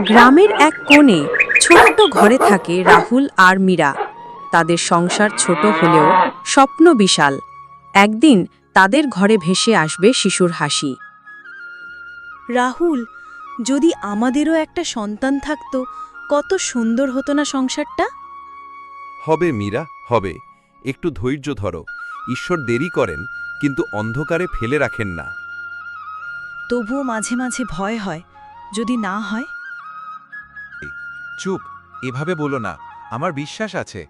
গ্রামের এক কোণে ছোট্ট ঘরে থাকে রাহুল আর মীরা। তাদের সংসার ছোট হলেও স্বপ্ন বিশাল। একদিন তাদের ঘরে ভেসে আসবে শিশুর হাসি। রাহুল যদি আমাদেরও একটা সন্তান থাকতো কত সুন্দর হতো না সংসারটা? হবে মীরা হবে। একটু ধৈর্য ধরো। ঈশ্বর দেরি করেন কিন্তু অন্ধকারে ফেলে রাখেন না। তবুও মাঝে মাঝে ভয় হয়। যদি না হয়? চুপ এভাবে বলো না আমার বিশ্বাস আছে।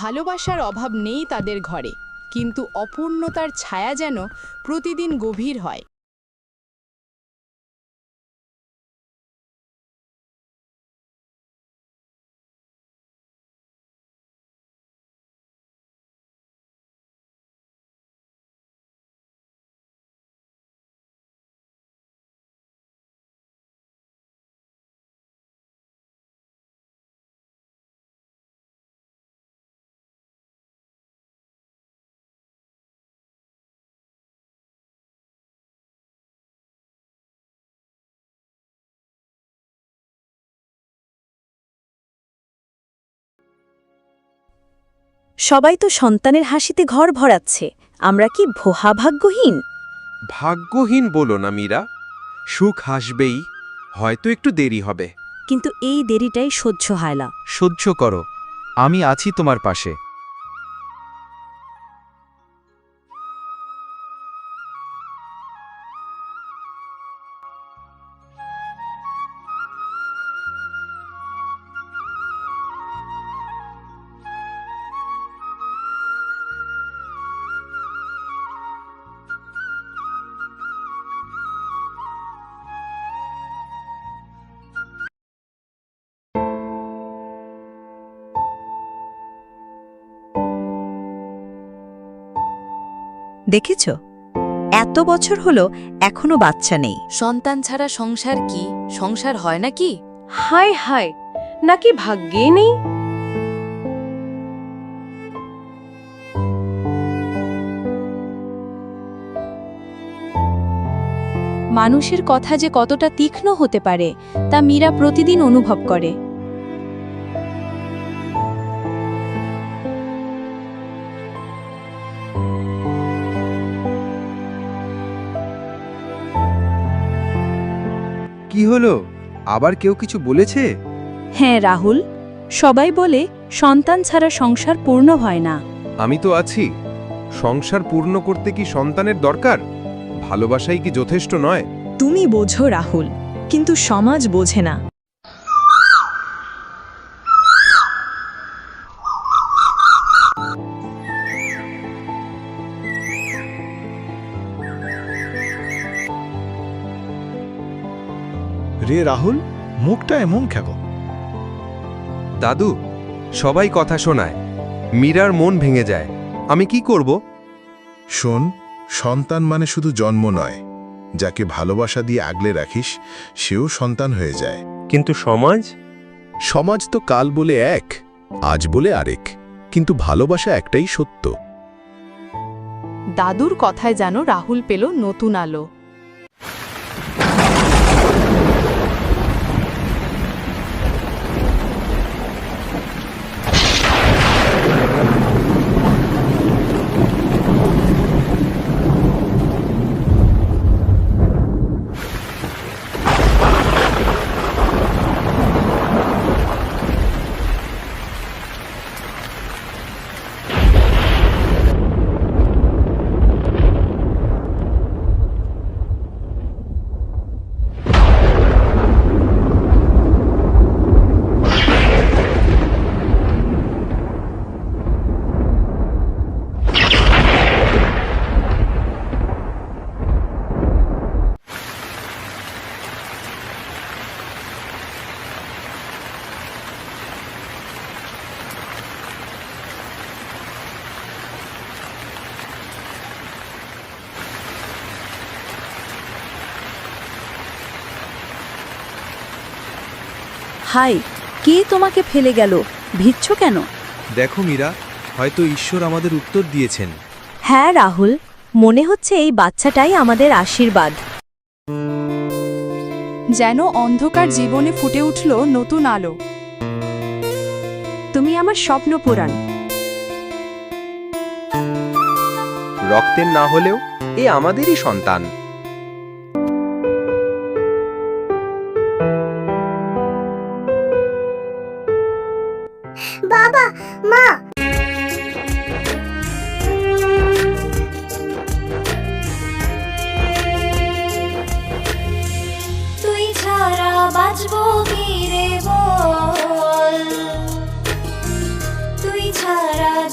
ভালোবাসার অভাব নেই তাদের ঘরে কিন্তু অপূর্ণতার ছায়া যেন প্রতিদিন গভীর হয়। সবাই তো সন্তানের হাসিতে ঘর ভরাচ্ছে। আমরা কি ভোহা ভাগ্যহীন? ভাগ্যহীন বলো না মীরা। সুখ হাসবেই হয়তো একটু দেরি হবে। কিন্তু এই দেরিটাই সহ্য হায়লা সহ্য করো আমি আছি তোমার পাশে। দেখেছ? এত বছর হলো এখনও বাচ্চা নেই। সন্তান ছাড়া সংসার কি? সংসার হয় নাকি? হায় হায় নাকি ভাগ্যে নেই? মানুষের কথা যে কতটা তীক্ষ্ণ হতে পারে তা মীরা প্রতিদিন অনুভব করে। কি হলো? আবার কেউ কিছু বলেছে? হ্যাঁ রাহুল। সবাই বলে সন্তান ছাড়া সংসার পূর্ণ হয় না। আমি তো আছি। সংসার পূর্ণ করতে কি সন্তানের দরকার? ভালোবাসাই কি যথেষ্ট নয়? তুমি বোঝো রাহুল কিন্তু সমাজ বোঝে না। রে রাহুল মুখটা এমন কেন? দাদু সবাই কথা শোনায়। মীরার মন ভেঙে যায়। আমি কি করব? শোন সন্তান মানে শুধু জন্ম নয়। যাকে ভালোবাসা দিয়ে আগলে রাখিস সেও সন্তান হয়ে যায়। কিন্তু সমাজ? সমাজ তো কাল বলে এক আজ বলে আরেক। কিন্তু ভালোবাসা একটাই সত্য। দাদুর কথায় যেন রাহুল পেল নতুন আলো। হাই কে তোমাকে ফেলে গেল? ভিচ্ছ কেন? দেখো মীরা হয়তো ঈশ্বর আমাদের উত্তর দিয়েছেন। হ্যাঁ রাহুল মনে হচ্ছে এই বাচ্চাটাই আমাদের আশীর্বাদ। যেন অন্ধকার জীবনে ফুটে উঠল নতুন আলো। তুমি আমার স্বপ্ন পুরাণ। রক্তের না হলেও এ আমাদেরই সন্তান।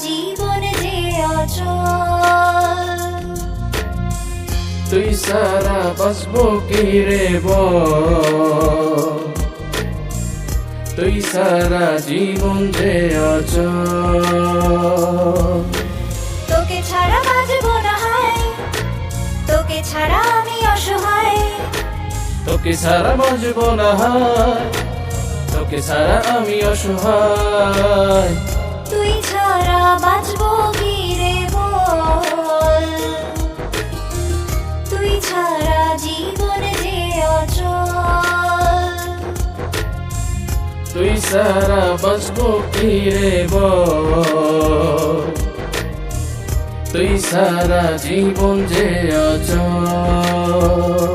জীবন যে অচল তুই সারা বাসবো কি রে বল? তুই সারা জীবন যে অচল। তোকে ছাড়া বাঁচবো না হায় তোকে ছাড়া আমি অসহায়। তোকে সারা বাজবো না হায় তোকে সারা আমি অসহায়। তুই ছাড়া বাঁচবো কি রে বল? তুই ছাড়া জীবন যে অচল। তুই সারা বাসবো কি রে বল? তুই সারা জীবন যে অচল।